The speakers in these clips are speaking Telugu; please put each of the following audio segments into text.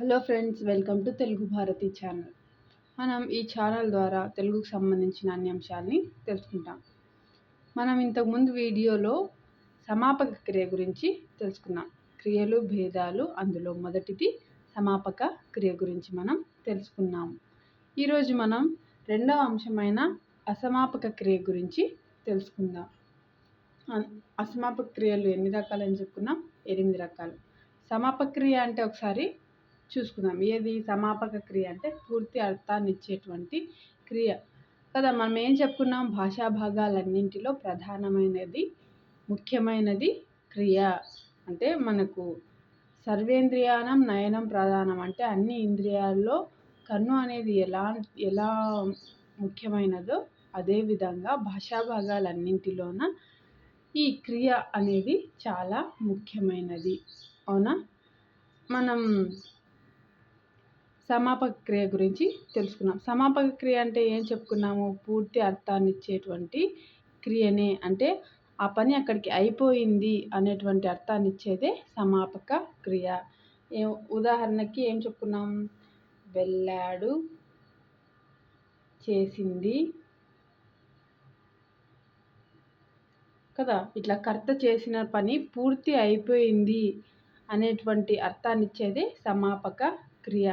Hello friends welcome to Telugu Bharati channel. మనం ఈ ఛానల్ ద్వారా తెలుగుకు సంబంధించిన అన్ని అంశాలని తెలుసుకుంటాం. మనం ఇంతకుముందు వీడియోలో సమాపక క్రియ గురించి తెలుసుకున్నాం. క్రియలు భేదాలు అందులో మొదటిది సమాపక క్రియ గురించి మనం తెలుసుకున్నాం ఈరోజు మనం రెండవ అంశమైన అసమాపక క్రియ గురించి తెలుసుకుందాం. అసమాపక క్రియలు ఎన్ని రకాలని చెప్పుకున్నాం? ఎనిమిది రకాలు. సమాపక్రియ అంటే ఒకసారి చూసుకుందాం. ఏది? సమాపక క్రియ అంటే పూర్తి అర్థాన్ని ఇచ్చేటువంటి క్రియ. కదా మనం ఏం చెప్పుకున్నాం? భాషా భాగాలన్నింటిలో ప్రధానమైనది ముఖ్యమైనది క్రియ. అంటే మనకు సర్వేంద్రియానం నయనం ప్రధానం. అంటే అన్ని ఇంద్రియాల్లో కన్ను అనేది ఎలా ఎలా ముఖ్యమైనదో అదేవిధంగా భాషా భాగాలన్నింటిలోన ఈ క్రియ అనేది చాలా ముఖ్యమైనది. అవునా? మనం సమాపక క్రియ గురించి తెలుసుకున్నాం. సమాపక క్రియ అంటే ఏం చెప్పుకున్నాము? పూర్తి అర్థాన్ని ఇచ్చేటువంటి క్రియనే అంటే ఆ పని అక్కడికి అయిపోయింది అనేటువంటి అర్థాన్ని ఇచ్చేదే సమాపక క్రియ. ఉదాహరణకి ఏం చెప్పుకున్నాం? వెళ్ళాడు చేసింది కదా? ఇట్లా కర్త చేసిన పని పూర్తి అయిపోయింది అనేటువంటి అర్థాన్ని ఇచ్చేదే సమాపక క్రియ.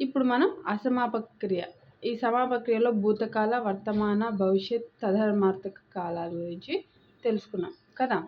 ఇప్పుడు మనం అసమాపక్రియ. ఈ సమాపక్రియలో భూతకాల వర్తమాన భవిష్యత్ తదర్మార్థక కాలాల గురించి తెలుసుకున్నాం కదా?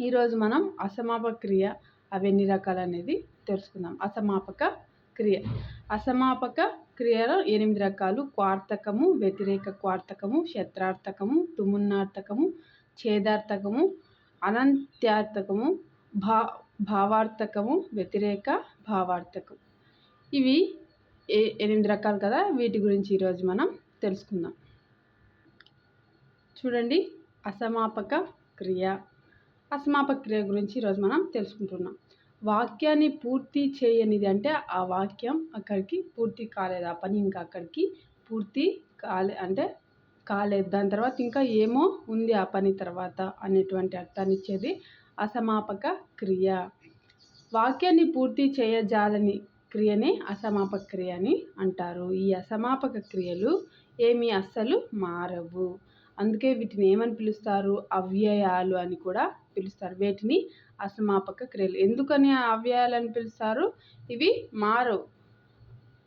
ఈరోజు మనం అసమాపక్రియ అవి ఎన్ని రకాలు అనేది తెలుసుకుందాం. అసమాపక క్రియ అసమాపక క్రియలో ఎనిమిది రకాలు. క్వార్తకము వ్యతిరేక క్వార్తకము శత్రార్థకము తుమున్నార్థకము ఛేదార్థకము అనంత్యార్థకము భా భావార్థకము వ్యతిరేక భావార్థకం. ఇవి ఏ ఎనిమిది రకాలు కదా వీటి గురించి ఈరోజు మనం తెలుసుకుందాం. చూడండి అసమాపక క్రియ. అసమాపక క్రియ గురించి ఈరోజు మనం తెలుసుకుంటున్నాం. వాక్యాన్ని పూర్తి చేయనిది అంటే ఆ వాక్యం అక్కడికి పూర్తి కాలేదు ఆ పని ఇంకా అక్కడికి పూర్తి కాలే అంటే కాలేదు. దాని తర్వాత ఇంకా ఏమో ఉంది ఆ పని తర్వాత అనేటువంటి అర్థాన్ని ఇచ్చేది అసమాపక క్రియ. వాక్యాన్ని పూర్తి చేయజాలని క్రియనే అసమాపక క్రియ అని అంటారు. ఈ అసమాపక క్రియలు ఏమి అస్సలు మారవు. అందుకే వీటిని ఏమని పిలుస్తారు? అవ్యయాలు అని కూడా పిలుస్తారు. వీటిని అసమాపక క్రియలు. ఎందుకని అవ్యయాలని పిలుస్తారు? ఇవి మారవు.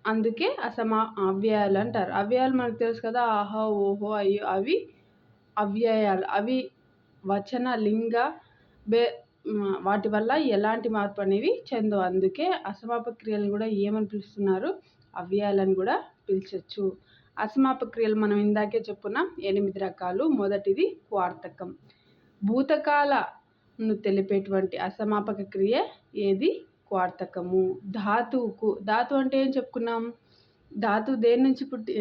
అందుకే అసమా అవ్యయాలు అంటారు. అవ్యయాలు మనకు తెలుసు కదా. ఆహో ఓహో అయ్యో అవి అవ్యయాలు. అవి వచన లింగ బే వాటి వల్ల ఎలాంటి మార్పు అనేవి చెందవు. అందుకే అసమాపక క్రియలు కూడా ఏమని పిలుస్తున్నారు? అవ్యయాలని కూడా పిలిచచ్చు. అసమాపక క్రియలు మనం ఇందాకే చెప్పుకున్నాం ఎనిమిది రకాలు. మొదటిది క్వార్తకం భూతకాలను తెలిపేటువంటి అసమాపక క్రియ ఏది? క్వార్తకము ధాతువుకు. ధాతు అంటే ఏం చెప్పుకున్నాం? ధాతువు దేని నుంచి పుట్టి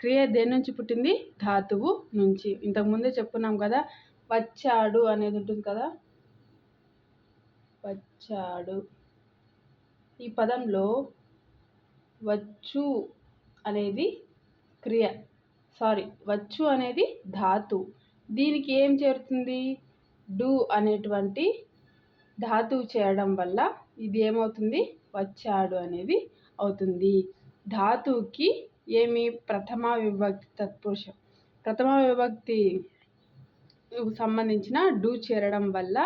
క్రియ దేని నుంచి పుట్టింది? ధాతువు నుంచి. ఇంతకుముందే చెప్పుకున్నాం కదా వచ్చాడు అనేది ఉంటుంది కదా. వచ్చాడు ఈ పదంలో వచ్చు అనేది క్రియ. సారీ వచ్చు అనేది ధాతు. దీనికి ఏం చేరుతుంది? డు అనేటువంటి ధాతువు చేయడం వల్ల ఇది ఏమవుతుంది? వచ్చాడు అనేది అవుతుంది. ధాతువుకి ఏమి? ప్రథమ విభక్తి తత్పురుషం. ప్రథమ విభక్తి సంబంధించిన డు చేరడం వల్ల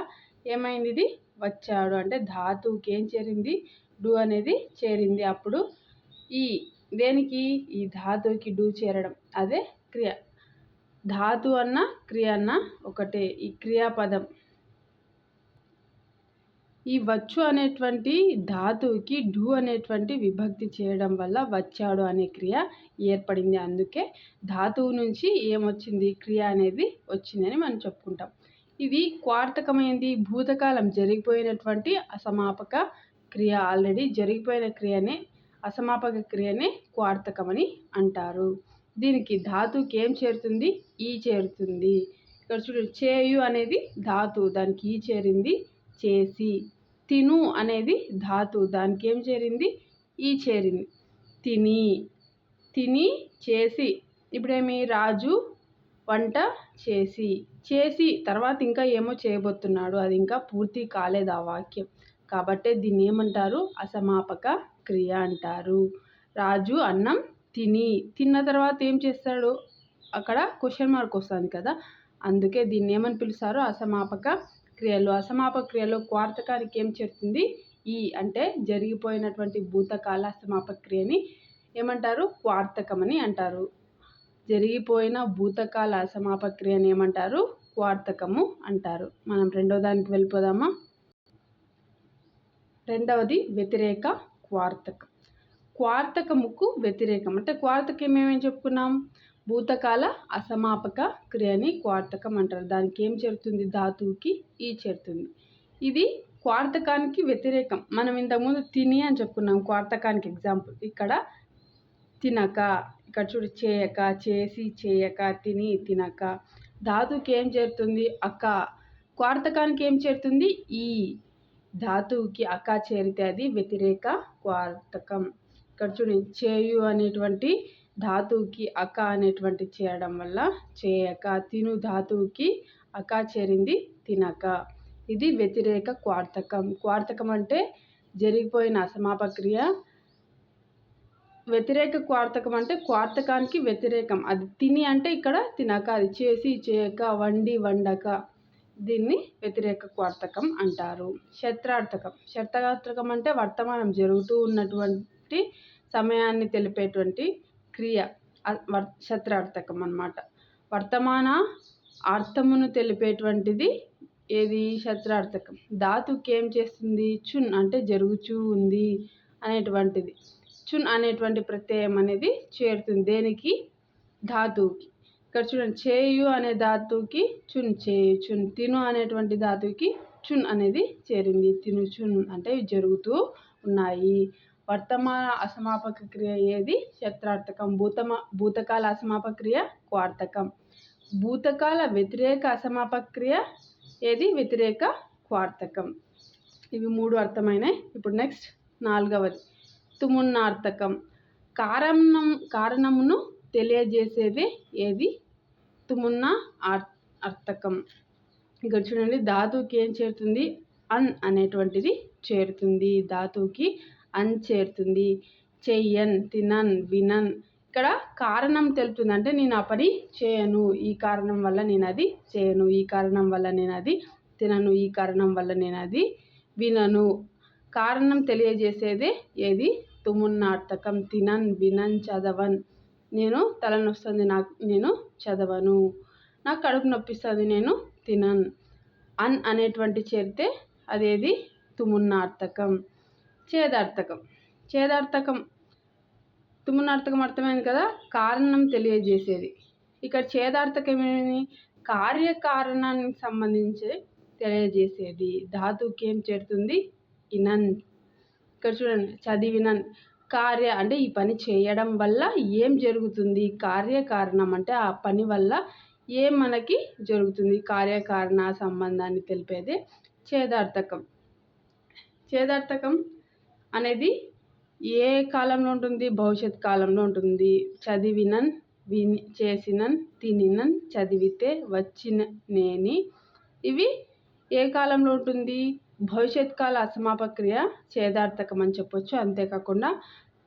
ఏమైంది ఇది? వచ్చాడు. అంటే ధాతువుకి ఏం చేరింది? డు అనేది చేరింది. అప్పుడు ఈ దేనికి? ఈ ధాతువుకి డు చేరడం. అదే క్రియ. ధాతు అన్న క్రియ అన్న ఒకటే. ఈ క్రియాపదం. ఈ వచ్చు అనేటువంటి ధాతువుకి డు అనేటువంటి విభక్తి చేయడం వల్ల వచ్చాడు అనే క్రియ ఏర్పడింది. అందుకే ధాతువు నుంచి ఏమొచ్చింది? క్రియ అనేది వచ్చిందని మనం చెప్పుకుంటాం. ఇది క్వార్తకమైంది. భూతకాలం జరిగిపోయినటువంటి అసమాపక క్రియ ఆల్రెడీ జరిగిపోయిన క్రియనే అసమాపక క్రియనే క్వార్తకమని అంటారు. దీనికి ధాతుకి ఏం చేరుతుంది? ఈ చేరుతుంది. ఇక్కడ చూడు చేయు అనేది ధాతు దానికి ఈ చేరింది చేసి. తిను అనేది ధాతు దానికి ఏం చేరింది? ఈ చేరింది. తిని. తిని చేసి. ఇప్పుడేమి? రాజు వంట చేసి చేసి తర్వాత ఇంకా ఏమో చేయబోతున్నాడు. అది ఇంకా పూర్తి కాలేదు ఆ వాక్యం. కాబట్టి దీన్ని ఏమంటారు? అసమాపక క్రియ అంటారు. రాజు అన్నం తిని తిన్న తర్వాత ఏం చేస్తాడు? అక్కడ క్వశ్చన్ మార్క్ వస్తుంది కదా. అందుకే దీన్ని ఏమని పిలుస్తారు? అసమాపక క్రియలు. అసమాపక క్రియలో క్వార్తకానికి ఏం చేరుతుంది? ఈ అంటే జరిగిపోయినటువంటి భూతకాల అసమాపక క్రియని ఏమంటారు? క్వార్థకం అని అంటారు. జరిగిపోయిన భూతకాల సమాపక్రియని ఏమంటారు? వార్తకము అంటారు. మనం రెండో దానికి వెళ్ళిపోదామా? రెండవది వ్యతిరేక క్వార్తకం క్వార్తకముకు వ్యతిరేకం. అంటే క్వార్తకం ఏమేమి చెప్పుకున్నాం? భూతకాల అసమాపక క్రియని క్వార్తకం అంటారు. దానికి ఏం చేరుతుంది? ధాతువుకి ఈ చేరుతుంది. ఇది క్వార్తకానికి వ్యతిరేకం. మనం ఇంతకుముందు తిని అని చెప్పుకున్నాం. క్వార్తకానికి ఎగ్జాంపుల్. ఇక్కడ తినక ఇక్కడ చూడు చేయక చేసి చేయక తిని తినక. ధాతుకి ఏం చేరుతుంది? అక్క. క్వార్తకానికి ఏం చేరుతుంది? ఈ. ధాతువుకి అక్క చేరితే అది వ్యతిరేక క్వార్థకం ఇక్కడ చూడండి చేయు అనేటువంటి ధాతువుకి అక అనేటువంటి చేయడం వల్ల చేయక తిను ధాతువుకి అక చేరింది తినక. ఇది వ్యతిరేక క్వార్థకం క్వార్తకం అంటే జరిగిపోయిన అసమాపక్రియ వ్యతిరేక క్వార్థకం అంటే క్వార్తకానికి వ్యతిరేకం. అది తిని అంటే ఇక్కడ తినక అది చేసి చేయక వండి వండక దీన్ని వ్యతిరేక క్వార్తకం అంటారు. శత్రార్థకం. శత్రార్థకం అంటే వర్తమానం జరుగుతూ ఉన్నటువంటి సమయాన్ని తెలిపేటువంటి క్రియ. శత్రార్థకం అన్నమాట. వర్తమాన అర్థమును తెలిపేటువంటిది ఏది? శత్రార్థకం. ధాతుకి ఏం చేస్తుంది? చున్ అంటే జరుగుచూ ఉంది అనేటువంటిది. చున్ అనేటువంటి ప్రత్యయం అనేది చేరుతుంది. దేనికి? ధాతువుకి. ఇక్కడ చూడండి చేయు అనే ధాతువుకి చున్ చేయు చున్. తిను అనేటువంటి ధాతువుకి చున్ అనేది చేరింది. తిను చున్ అంటే జరుగుతూ ఉన్నాయి. వర్తమాన అసమాపక క్రియ ఏది? శత్రార్థకం. భూతమ భూతకాల అసమాపక క్రియ? క్వార్థకం. భూతకాల వ్యతిరేక అసమాపక క్రియ ఏది? వ్యతిరేక క్వార్థకం. ఇవి మూడు అర్థమైనాయి. ఇప్పుడు నెక్స్ట్ నాలుగవది. తుమున్నార్థకం కారణం కారణమును తెలియజేసేదే ఏది తుమున్న అర్థకం ఇక్కడ చూడండి ధాతువుకి ఏం చేరుతుంది? అన్ అనేటువంటిది చేరుతుంది. ధాతువుకి అన్ చేరుతుంది. చెయ్యన్ తినన్ వినన్. ఇక్కడ కారణం తెలుపుతుంది. అంటే నేను ఆ పని చేయను. ఈ కారణం వల్ల నేను అది చేయను. ఈ కారణం వల్ల నేను అది తినను. ఈ కారణం వల్ల నేను అది వినను. కారణం తెలియజేసేదే ఏది? తుమున్నార్థకం తినన్ వినన్ చదవన్. నేను తలనొస్తుంది నాకు నేను చదవను. నాకు కడుపు నొప్పిస్తుంది నేను తినన్. అన్ అనేటువంటి చేరితే అదేది? తుమున్నార్థకం చేదార్థకం చేదార్థకం తుమున్నార్థకం అర్థమైంది కదా? కారణం తెలియజేసేది. ఇక్కడ చేదార్థకం ఏమి కార్యకారణానికి సంబంధించి తెలియజేసేది. ధాతుకి ఏం చేరుతుంది? ఇనన్. ఇక్కడ చూడండి చదివిన కార్య అంటే ఈ పని చేయడం వల్ల ఏం జరుగుతుంది? కార్యకారణం అంటే ఆ పని వల్ల ఏం మనకి జరుగుతుంది? కార్యకారణ సంబంధాన్ని తెలిపేదే చేదార్థకం చేదార్థకం అనేది ఏ కాలంలో ఉంటుంది? భవిష్యత్ కాలంలో ఉంటుంది. చదివినన్ విని చేసినన్ తినినన్ చదివితే వచ్చిన నేని. ఇవి ఏ కాలంలో ఉంటుంది? భవిష్యత్ కాల అసమాపక్రియ చేదార్థకం అని చెప్పొచ్చు. అంతేకాకుండా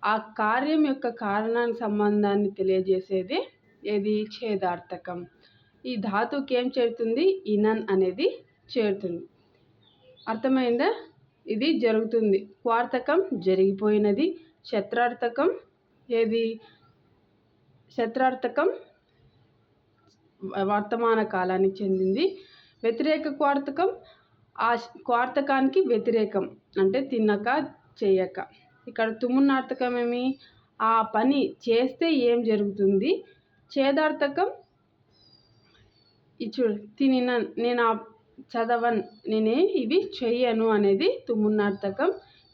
ఆ కార్యం యొక్క కారణానికి సంబంధాన్ని తెలియజేసేది ఏది? ఛేదార్థకం ఈ ధాతుకి ఏం చేరుతుంది? ఇనన్ అనేది చేరుతుంది. అర్థమైందా? ఇది జరుగుతుంది. క్వార్థకం జరిగిపోయినది. శత్రార్థకం ఏది? శత్రార్థకం వర్తమాన కాలానికి చెందింది. వ్యతిరేక క్వార్థకం ఆ క్వార్థకానికి వ్యతిరేకం. అంటే తినక చేయక. ఇక్కడ తుమ్మునార్థకం ఏమి? ఆ పని చేస్తే ఏం జరుగుతుంది? చేదార్థకం ఇచ్చు తినిన నేను ఆ చదవన్ నేనే ఇవి చెయ్యను అనేది తుమ్మునార్థకం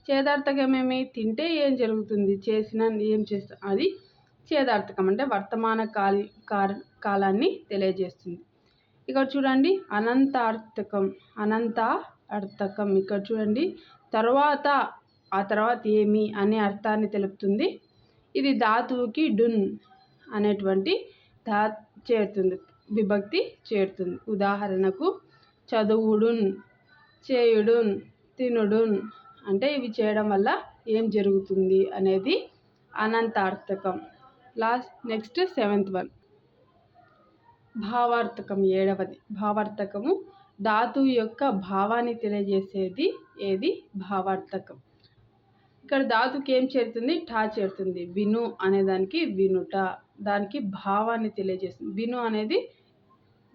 చేదార్థకం ఏమి? తింటే ఏం జరుగుతుంది? చేసిన ఏం చేస్తా అది చేదార్థకం. అంటే వర్తమాన కాలి కాలాన్ని తెలియజేస్తుంది. ఇక్కడ చూడండి అనంతార్థకం అనంత అర్థకం ఇక్కడ చూడండి. తర్వాత ఆ తర్వాత ఏమి అనే అర్థాన్ని తెలుపుతుంది. ఇది ధాతువుకి డున్ అనేటువంటి ధా చేరుతుంది విభక్తి చేరుతుంది. ఉదాహరణకు చదువుడున్ చేయుడున్ తినుడున్ అంటే ఇవి చేయడం వల్ల ఏం జరుగుతుంది అనేది అనంతార్థకం. Last next seventh one. భావార్థకం ఏడవది. భావార్థకము ధాతువు యొక్క భావాన్ని తెలియజేసేది ఏది? భావార్థకం. ఇక్కడ ధాతుకి ఏం చేరుతుంది? ఠా చేరుతుంది. విను అనే దానికి వినుట. దానికి భావాన్ని తెలియజేస్తుంది. విను అనేది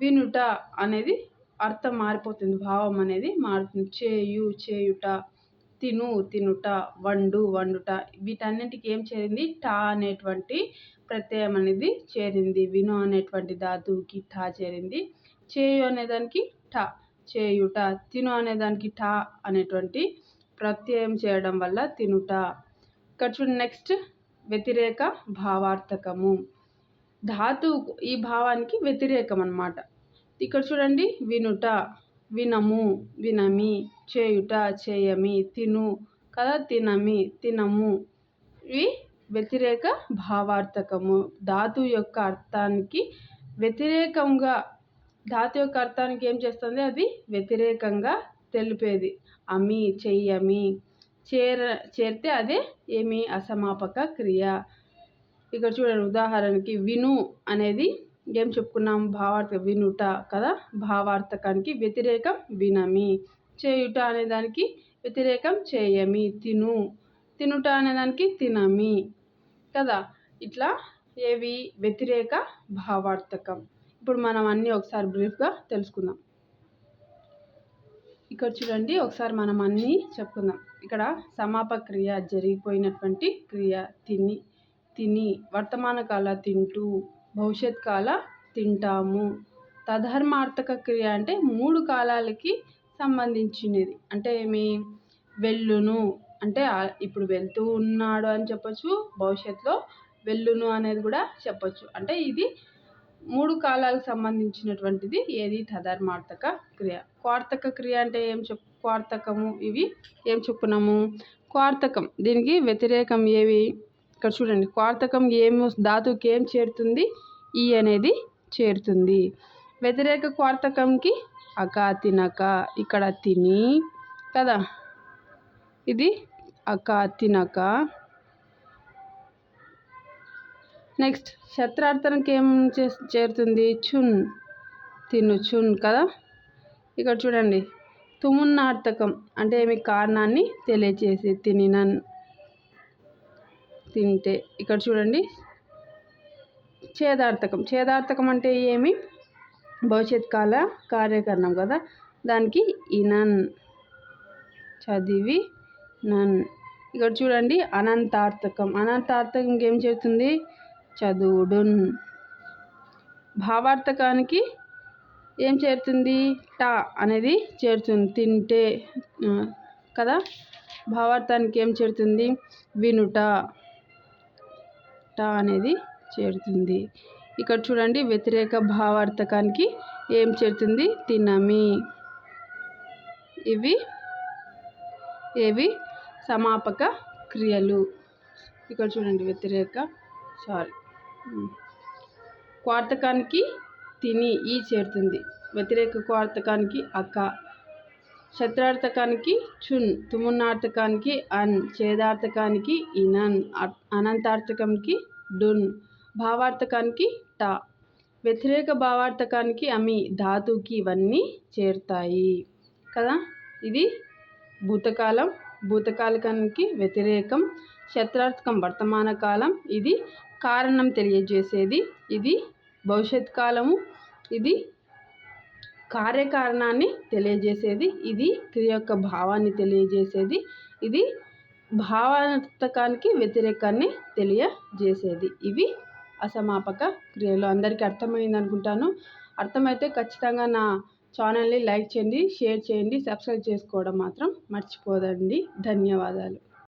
వినుట అనేది అర్థం మారిపోతుంది. భావం అనేది మారుతుంది. చేయు చేయుట. తిను తినుట వండు వండుట. వీటన్నింటికి ఏం చేరింది? టా అనేటువంటి ప్రత్యయం అనేది చేరింది. విను అనేటువంటి ధాతువుకి టా చేరింది. చేయు అనేదానికి టా చేయుట. తిను అనేదానికి టా అనేటువంటి ప్రత్యయం చేయడం వల్ల తినుట. ఇక్కడ చూడండి నెక్స్ట్ వ్యతిరేక భావార్థకము. ధాతువు ఈ భావానికి వ్యతిరేకం అనమాట ఇక్కడ చూడండి వినుట. వినము వినమి చేయుట చేయమి తిను కదా తినమి తినము. ఇవి వ్యతిరేక భావార్థకము. ధాతు యొక్క అర్థానికి వ్యతిరేకంగా ధాతు యొక్క అర్థానికి ఏం చేస్తుంది? అది వ్యతిరేకంగా తెలిపేది. అమి చెయ్యమి చేర చేరితే అదే ఏమి? అసమాపక క్రియ. ఇక్కడ చూడండి ఉదాహరణకి విను అనేది ఏం చెప్పుకున్నాం? భావార్థ వినుట కదా? భావార్థకానికి వ్యతిరేకం వినమి. చేయుట అనేదానికి వ్యతిరేకం చేయమి. తిను. తినుట అనేదానికి తినమి. కదా? ఇట్లా ఏవి? వ్యతిరేక భావార్థకం. ఇప్పుడు మనం అన్నీ ఒకసారి బ్రీఫ్గా తెలుసుకుందాం. ఇక్కడ చూడండి ఒకసారి మనం అన్నీ చెప్పుకుందాం. ఇక్కడ సమాప క్రియ జరిగిపోయినటువంటి క్రియ. తిని. తిని. వర్తమాన కాల తింటూ. భవిష్యత్ కాల తింటాము. తధర్మార్థక క్రియ అంటే మూడు కాలాలకి సంబంధించినది. అంటే ఏమి? వెళ్ళును అంటే ఇప్పుడు వెళ్తూ ఉన్నాడు అని చెప్పొచ్చు. భవిష్యత్తులో వెళ్ళును అనేది కూడా చెప్పొచ్చు. అంటే ఇది మూడు కాలాలకు సంబంధించినటువంటిది ఏది? తధర్మార్థక క్రియ. క్వార్థక క్రియ అంటే ఏం చెప్ క్వార్థకము ఇవి ఏం చెప్పుకున్నాము క్వార్థకం దీనికి వ్యతిరేకం ఏవి? ఇక్కడ చూడండి క్వార్తకం ఏమి ధాతుకి ఏం చేరుతుంది? ఈ అనేది చేరుతుంది. వ్యతిరేక క్వార్తకంకి అక తినక ఇక్కడ తిని కదా? ఇది అక తినక నెక్స్ట్ శత్రార్థానికి ఏం చే చేరుతుంది? చున్. తిను చున్ కదా? ఇక్కడ చూడండి తుమున్నార్థకం అంటే ఏమి కారణాన్ని తెలియచేసి తినినన్ తింటే ఇక్కడ చూడండి. చేదార్థకం చేదార్థకం అంటే ఏమి? భవిష్యత్ కాల కార్యకరణం కదా. దానికి ఇనన్. చదివి నన్. ఇక్కడ చూడండి అనంతార్థకం. అనంతార్థకం ఏం చేస్తుంది? చదువుడున్. భావార్థకానికి ఏం చేరుతుంది? టా అనేది చేరుతుంది. తింటే కదా? భావార్థానికి ఏం చేరుతుంది? వినుట. టా అనేది చేరుతుంది. ఇక్కడ చూడండి వ్యతిరేక భావార్థకానికి ఏం చేరుతుంది? తినమి. ఇవి ఏవి? సమాపక క్రియలు. ఇక్కడ చూడండి వ్యతిరేక సారీ. క్వార్థకానికి తిని ఈ చేరుతుంది. వ్యతిరేక క్వార్థకానికి అక్క శత్రార్థకానికి చున్ తుమున్నార్థకానికి అన్ ఛేదార్థకానికి ఇనన్ అనంతార్థకానికి డున్ భావార్థకానికి టా వ్యతిరేక భావార్థకానికి అమి ధాతుకి ఇవన్నీ చేరుతాయి. కదా? ఇది భూతకాలం భూతకాలకానికి వ్యతిరేకం శత్రార్థకం వర్తమాన కాలం ఇది కారణం తెలియజేసేది. ఇది భవిష్యత్ కాలము ఇది కార్యకారణాన్ని తెలియజేసేది. ఇది క్రియ యొక్క భావాన్ని తెలియజేసేది. ఇది భావార్థకానికి వ్యతిరేకాన్ని తెలియజేసేది. ఇవి అసమాపక క్రియలు. అందరికీ అర్థమైంది అనుకుంటాను. అర్థమైతే ఖచ్చితంగా నా ఛానల్ని లైక్ చేయండి షేర్ చేయండి సబ్స్క్రైబ్ చేసుకోవడం మాత్రం మర్చిపోదండి. ధన్యవాదాలు.